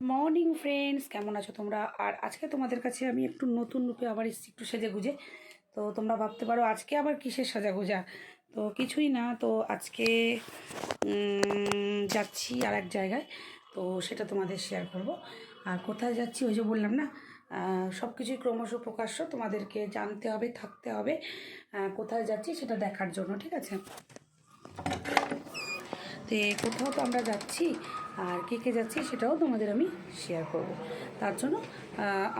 Morning friends কেমন আছো তোমরা? আর আজকে তোমাদের কাছে আমি একটু নতুন রূপে আবার এসেছি একটু সেজে গুজে তো তোমরা ভাবতে পারো, আজকে আবার কিসের সাজা গুজা তো কিছুই না, তো আজকে যাচ্ছি আর এক জায়গায়। তো সেটা তোমাদের শেয়ার করব। আর কোথায় যাচ্ছি ওই যে বললাম না সব কিছুই ক্রমশ প্রকাশ্য। তোমাদেরকে জানতে হবে, থাকতে হবে কোথায় যাচ্ছি সেটা দেখার জন্য, ঠিক আছে? তো কোথাও তো আমরা যাচ্ছি আর কে কে যাচ্ছি সেটাও তোমাদের আমি শেয়ার করব। তার জন্য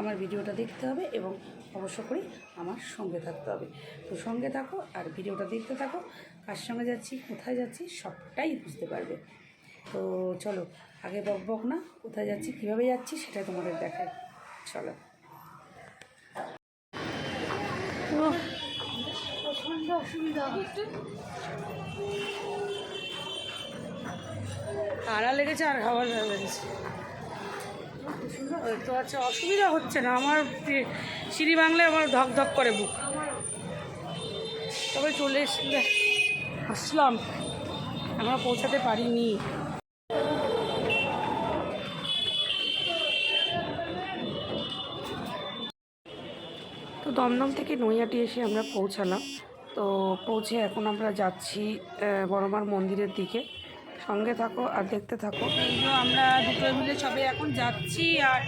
আমার ভিডিওটা দেখতে হবে এবং অবশ্য করে আমার সঙ্গে থাকতে হবে। তো সঙ্গে থাকো আর ভিডিওটা দেখতে থাকো, কার সঙ্গে যাচ্ছি, কোথায় যাচ্ছি সবটাই বুঝতে পারবে। তো চলো, আগে বক বক না, কোথায় যাচ্ছি, কীভাবে যাচ্ছি সেটা তোমাদের দেখাই। চলো। অসুবিধা। আড়া লেগেছে আর খাবার লেগেছে? তো আচ্ছা অসুবিধা হচ্ছে না। আমার সিঁড়ি বাংলায় আমার ধক ধক করে বুক। তবে চলে আসলাম। আমরা পৌঁছাতে পারিনি। তো দমদম থেকে নৈহাটি এসে আমরা পৌঁছালাম। তো পৌঁছে এখন আমরা যাচ্ছি বড়মার মন্দিরের দিকে। সঙ্গে থাকো আর দেখতে থাকো। এই যে আমরা দুটো মিলে সবে এখন যাচ্ছি আর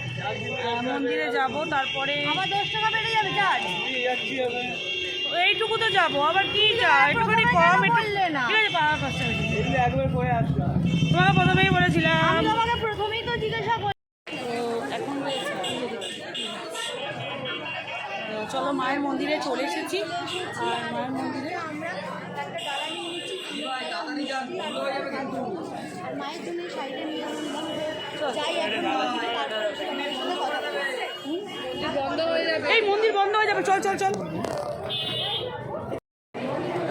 মন্দিরে যাব তারপরে আবার দশ টাকা বেড়ে যাবে চার্জ এইটুকু তো যাব আবার কি যা একটুখানি কম একটু না। ঠিক আছে পাওয়া কষ্ট তোমাকে প্রথমেই বলেছিলাম। তোমাকে প্রথমেই তো জিজ্ঞাসা এখন চলো মায়ের মন্দিরে চলে এসেছি। আর মায়ের মন্দিরে এই মন্দির বন্ধ হয়ে যাবে, চল চল চল।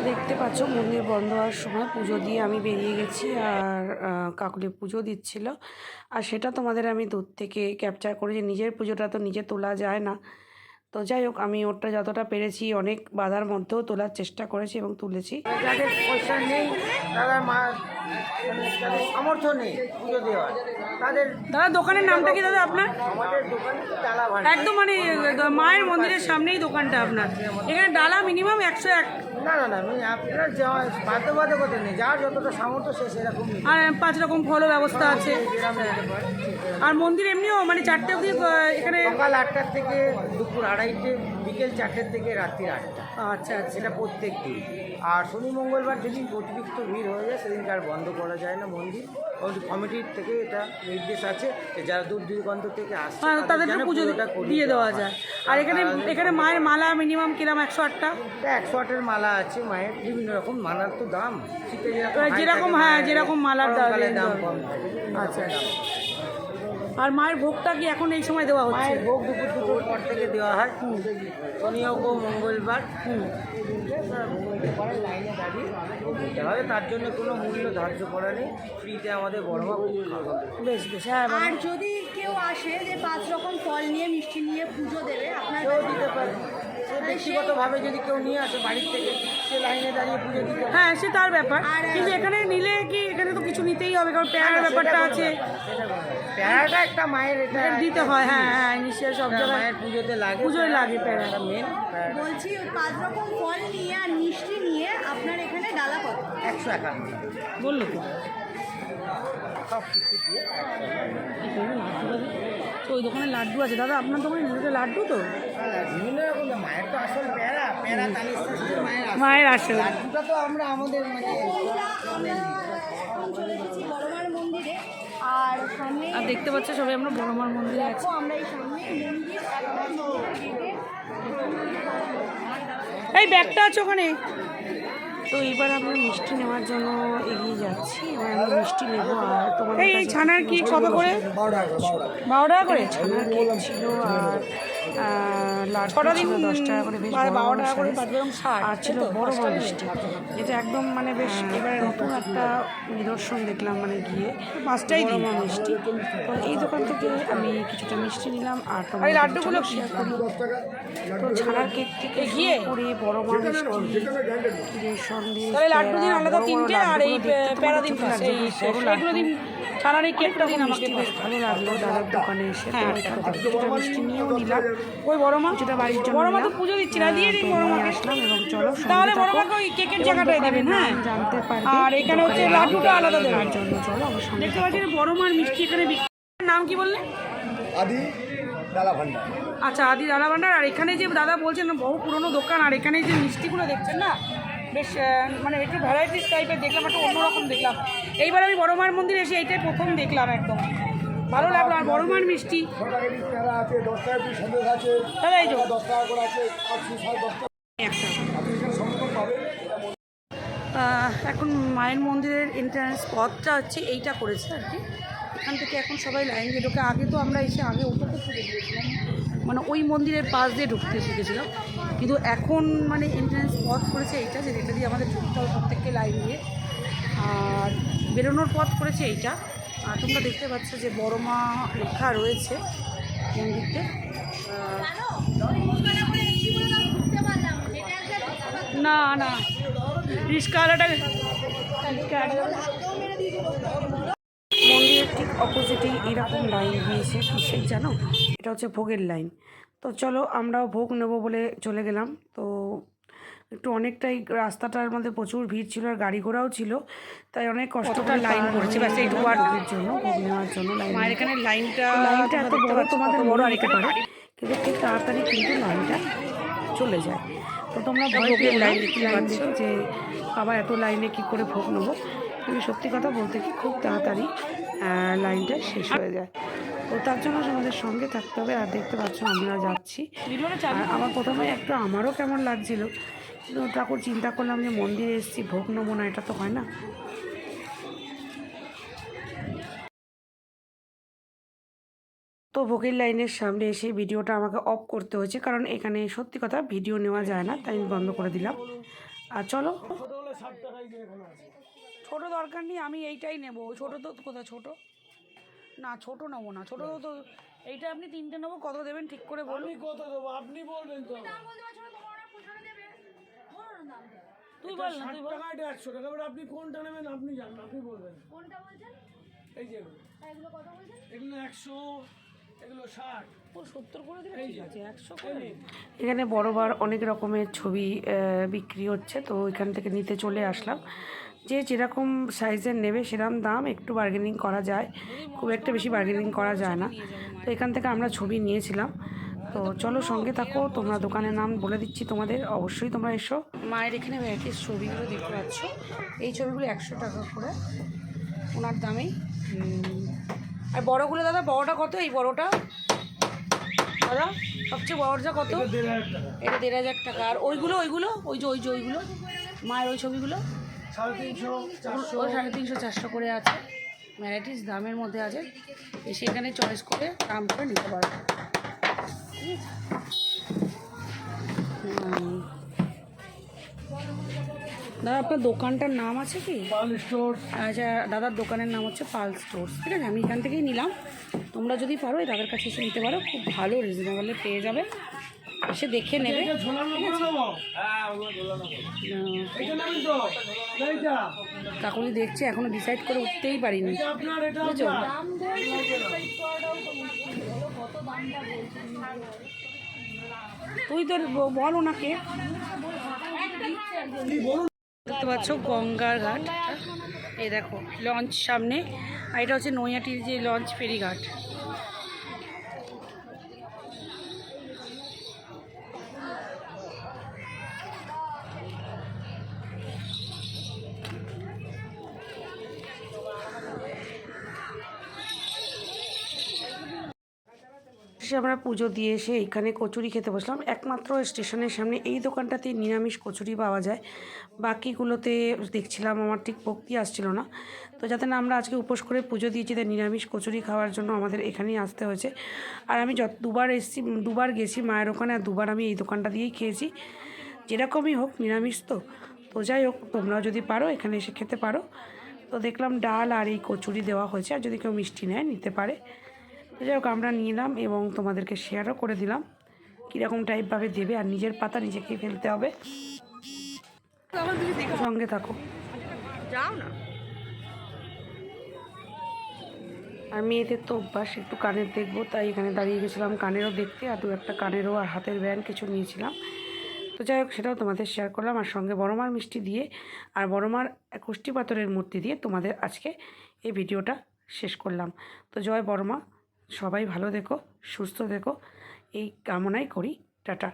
দেখতে পাচ্ছ, মন্দির বন্ধ হওয়ার সময় পুজো দিয়ে আমি বেরিয়ে গেছি আর কাকুলি পুজো দিচ্ছিল। আর সেটা তোমাদের আমি দূর থেকে ক্যাপচার করেছি। নিজের পুজোটা তো নিজে তোলা যায় না। তো যাই হোক আমি ওরটা যতটা পেরেছি অনেক বাধার মধ্যেও তোলার চেষ্টা করেছি এবং তুলেছি। যাদের পয়সা নেই তাদের মা সামর্থ্য নেই পুজো দেওয়ার। তাদের দাদা দোকানের নামটা কি দাদা আপনার? আমাদের দোকানে ডালা একদম মানে মায়ের মন্দিরের সামনেই দোকানটা আপনার। এখানে ডালা মিনিমাম একশো এক। না না না আপনার যাওয়া বাধ্যবাধকতা নেই। যার যতটা সামর্থ্য সে সেরকম আর পাঁচ রকম ফলও ব্যবস্থা আছে। আর মন্দির এমনিও মানে চারটে অবধি এখানে সকাল আটটার থেকে দুপুর আড়াইটে বিকেল চারটের থেকে রাত্রি আটটা। আচ্ছা আচ্ছা। সেটা প্রত্যেক দিন। আর শনি মঙ্গলবার যেদিন অতিরিক্ত ভিড় হয়ে যায় সেদিনকে আর বন্ধ করা যায় না মন্দির। কমিটির থেকে এটা নির্দেশ আছে যে যারা দূর দূরান্ত থেকে আসছে হ্যাঁ, তাদের তাদেরকে পুজো দিয়ে দেওয়া যায়। আর এখানে এখানে মায়ের মালা মিনিমাম কিরাম একশো আটটা? একশো আটের মালা আছে মায়ের বিভিন্ন রকম মালার তো দাম। যেরকম যেরকম হ্যাঁ, যেরকম মালার দাম। কম থাকে আচ্ছা। আর মায়ের ভোগটা কি এখন এই সময় দেওয়া হচ্ছে? মায়ের ভোগ দুপুর দুপুর পর থেকে দেওয়া হয়। শনি হোক ও মঙ্গলবার। লাইনে দাঁড়িয়ে দিতে হবে তার জন্য কোনো মূল্য ধার্য করা নেই। ফ্রিতে আমাদের বড় বেশ বেশ হ্যাঁ মানে- আর যদি কেউ আসে যে পাঁচ রকম ফল নিয়ে মিষ্টি নিয়ে পুজো দেবে আপনার দিতে পারে। সে ব্যক্তিগতভাবে যদি কেউ নিয়ে আসে বাড়ির থেকে সে লাইনে দাঁড়িয়ে পুজো দিতে হ্যাঁ সে তার ব্যাপার। আর, কিন্তু এখানে নিলে কি এখানে তো কিছু নিতেই হবে কারণ প্যারার ব্যাপারটা আছে। প্যারাটা একটা মায়ের এটা দিতে হয় হ্যাঁ হ্যাঁ নিশ্চয়ই সব জায়গায় মায়ের পুজোতে লাগে পুজোয় লাগে প্যারা। মেন বলছি ওই পাঁচ রকম ফল নিয়ে আর মিষ্টি নিয়ে আপনার এখানে ডালা কত? একশো একান্ন। বলল তো। সব কিছু দিয়ে ওই দোকানে লাড্ডু আছে। দাদা আপনার দোকানে লাড্ডু তো? বিভিন্ন রকম মায়ের তো আসল প্যারা প্যারা তালিশ মায়ের আসল। মায়ের তো আমরা আমাদের মানে এইটা আমরা এখন চলে এসেছি বড়মার মন্দিরে আর সামনে আর দেখতে পাচ্ছ সবাই আমরা বড়মার মন্দিরে আছি। আমরা এই সামনে মন্দির একদম এই ব্যাগটা আছে ওখানে। তো এবার আমরা মিষ্টি নেওয়ার জন্য এগিয়ে যাচ্ছি। এবার আমরা মিষ্টি নেব আর তোমার এই ছানার কি কত করে। বারো টাকা করে? ছানার কেক ছিল আর লাড্ডু ছিল দশ টাকা করে বেশ বড় বড় size। আর ছিল বড় বড় মিষ্টি এটা একদম মানে বেশ এবারে নতুন একটা নিদর্শন দেখলাম মানে গিয়ে। পাঁচটাই দিন। মিষ্টি। তো এই দোকান থেকে আমি কিছুটা মিষ্টি নিলাম আর তোমার লাড্ডুগুলো শেয়ার করি। তো ছানার কেক থেকে গিয়ে? করে বড় বড় মিষ্টি সন্দেশ লাড্ডু দিন আলাদা তিনটে আর এই মনে দিন এই এই দিন এই কেকটা আমাকে বেশ ভালো লাগল দাদার দোকানে এসে। হ্যাঁ কিছুটা মিষ্টি নিয়েও নিলাম। ওই বড় মা যেটা বাড়ির জন্য বড় মা তো পুজো দিচ্ছি না দিয়ে দিন বড় মাকে আসলাম এবং চলো তাহলে বড় মাকে ওই কেকের জায়গাটায় দেবেন হ্যাঁ। জানতে পারবে। আর এখানে হচ্ছে লাড্ডুটা আলাদা জন্য চলো দেখতে পাচ্ছি বড় মার মিষ্টি এখানে নাম কি বললে আদি ডালা ভান্ডার। আচ্ছা আদি দাদা ভান্ডার। আর এখানে যে দাদা বলছেন বহু পুরনো দোকান আর এখানে যে মিষ্টিগুলো দেখছেন না বেশ আহ, মানে একটু ভ্যারাইটিস টাইপের দেখলাম একটু অন্যরকম দেখলাম। এইবার আমি বড় মার মন্দির এসে এইটাই প্রথম দেখলাম একদম। ভালো লাগল, আর বড় মার মিষ্টি। এখানে মায়ের মন্দিরের এন্ট্রান্স পথটা হচ্ছে এইটা করেছে আর কি। এখান থেকে এখন সবাই লাইন দিয়ে ঢোকে। আগে তো আমরা এসে আগে ওটাতে চলে গিয়েছিলাম। মানে ওই মন্দিরের পাশ দিয়ে ঢুকতে শিখেছিলাম। কিন্তু এখন মানে এন্ট্রান্স পথ করেছে এইটা যে যেটা দিয়ে আমাদের ঢুকতে হবে প্রত্যেককে লাইন দিয়ে। আর বেরোনোর পথ করেছে এইটা। তোমরা দেখতে পাচ্ছ যে বড় মা লেখা রয়েছে মন্দিরতে। না না রিস্কাওয়ালাটা মন্দিরের ঠিক অপোজিটেই এরকম লাইন দিয়েছে কিসের জানো? এটা হচ্ছে ভোগের লাইন তো চলো আমরাও ভোগ নেব বলে চলে গেলাম। তো একটু অনেকটাই রাস্তাটার মধ্যে প্রচুর ভিড় ছিল আর গাড়ি ঘোড়াও ছিল তাই অনেক কষ্ট করে লাইন পড়েছে ব্যাস এইটুকু আর জন্য নেওয়ার জন্য লাইন এখানে লাইনটা লাইনটা এত বড় তোমাদের বড় আর পারে কিন্তু খুব তাড়াতাড়ি কিন্তু লাইনটা চলে যায়। তো তোমরা ভোগের লাইন দেখতে পাচ্ছ? যে বাবা এত লাইনে কি করে ভোগ নেব? কিন্তু সত্যি কথা বলতে কি খুব তাড়াতাড়ি লাইনটা শেষ হয়ে যায়। তো তার জন্য আমাদের সঙ্গে থাকতে হবে। আর দেখতে পাচ্ছ আমরা যাচ্ছি। আর আমার প্রথমে একটু আমারও কেমন লাগছিল। কিন্তু ঠাকুর চিন্তা করলাম যে মন্দিরে এসেছি ভোগ নেব না এটা তো হয় না। তো ভোগের লাইনের সামনে এসে ভিডিওটা আমাকে অফ করতে হয়েছে কারণ এখানে সত্যি কথা ভিডিও নেওয়া যায় না তাই আমি বন্ধ করে দিলাম। আর চলো। ছোট দরকার নেই আমি এইটাই নেব। ছোট তো কোথায়? ছোট? না ছোট নেব না। ছোট তো এইটা আপনি তিনটে নেব কত দেবেন ঠিক করে বলুন। কত দেবো? আপনি বলবেন তো। তুই বল না তুই বল। টাকা এটা একশো টাকা এবার আপনি কোনটা নেবেন আপনি জানেন আপনি বলবেন। এই যে এগুলো। একশো এগুলো ষাট। সত্তর করে আছে একশো করে। এখানে বড়বার অনেক রকমের ছবি বিক্রি হচ্ছে তো এখান থেকে নিতে চলে আসলাম। যে যেরকম সাইজের নেবে সেরকম দাম একটু বার্গেনিং করা যায়। খুব একটা বেশি বার্গেনিং করা যায় না। তো এখান থেকে আমরা ছবি নিয়েছিলাম। তো চলো সঙ্গে থাকো তোমরা দোকানের নাম বলে দিচ্ছি তোমাদের। অবশ্যই তোমরা এসো। মায়ের এখানে ভ্যারাইটিস ছবিগুলো দেখতে পাচ্ছ। এই ছবিগুলো একশো টাকা করে। ওনার দামেই। আর বড়গুলো দাদা বড়টা কত? এই বড়টা? দাদা সবচেয়ে বড়টা কত? এটা দেড় হাজার টাকা। আর ওইগুলো ওইগুলো? ওই যে ওই যে ওইগুলো? মায়ের ওই ছবিগুলো? সাড়ে তিনশো চারশো। সাড়ে তিনশো চারশো করে আছে। ভ্যারাইটিস দামের মধ্যে আছে। এসে এখানে চয়েস করে দাম করে নিতে পারবে? দাদা আপনার দোকানটার নাম আছে কি? পাল স্টোর। আচ্ছা দাদার দোকানের নাম হচ্ছে পাল স্টোর্স। ঠিক আছে আমি এখান থেকেই নিলাম। তোমরা যদি পারো দাদার কাছে এসে নিতে পারো। খুব ভালো রিজনেবলে পেয়ে যাবে। এসে দেখে নেবে। তো। এইটা। কাকুলি দেখছে এখনও ডিসাইড করে উঠতেই পারিনি। এটা আপনার এটা বুঝছ? তুই তোর বল ওনাকে। দেখতে পাচ্ছ গঙ্গার ঘাট। এই দেখো লঞ্চ সামনে। আর এটা হচ্ছে নৈয়াটির যে লঞ্চ ফেরিঘাট। সে আমরা পুজো দিয়ে এসে এখানে কচুরি খেতে বসলাম। একমাত্র স্টেশনের সামনে এই দোকানটাতে নিরামিষ কচুরি পাওয়া যায়। বাকিগুলোতে দেখছিলাম, আমার ঠিক ভক্তি আসছিল না। তো যাতে না আমরা আজকে উপোস করে পুজো দিয়েছি, তাই নিরামিষ কচুরি খাওয়ার জন্য আমাদের এখানেই আসতে হয়েছে। আর আমি যত দুবার এসেছি, দুবার গেছি মায়ের ওখানে, আর দুবার আমি এই দোকানটা দিয়েই খেয়েছি। যেরকমই হোক, নিরামিষ তো। তো যাই হোক তোমরাও যদি পারো এখানে এসে খেতে পারো। তো দেখলাম ডাল আর এই কচুরি দেওয়া হয়েছে, আর যদি কেউ মিষ্টি নেয়, নিতে পারে। যাই হোক আমরা নিলাম এবং তোমাদেরকে শেয়ারও করে দিলাম। কীরকম টাইপভাবে দেবে আর নিজের পাতা নিজেকেই ফেলতে হবে। সঙ্গে থাকো। যাও না। আর মেয়েদের তো অভ্যাস একটু কানের দেখব তাই এখানে দাঁড়িয়ে গেছিলাম কানেরও দেখতে আর দু একটা কানেরও আর হাতের ব্যান্ড কিছু নিয়েছিলাম। তো যাই হোক সেটাও তোমাদের শেয়ার করলাম। আর সঙ্গে বড়মার মিষ্টি দিয়ে আর বড়মার কুষ্টি পাথরের মূর্তি দিয়ে তোমাদের আজকে এই ভিডিওটা শেষ করলাম। তো জয় বড়মা। সবাই ভালো দেখো সুস্থ দেখো এই কামনাই করি। টাটা।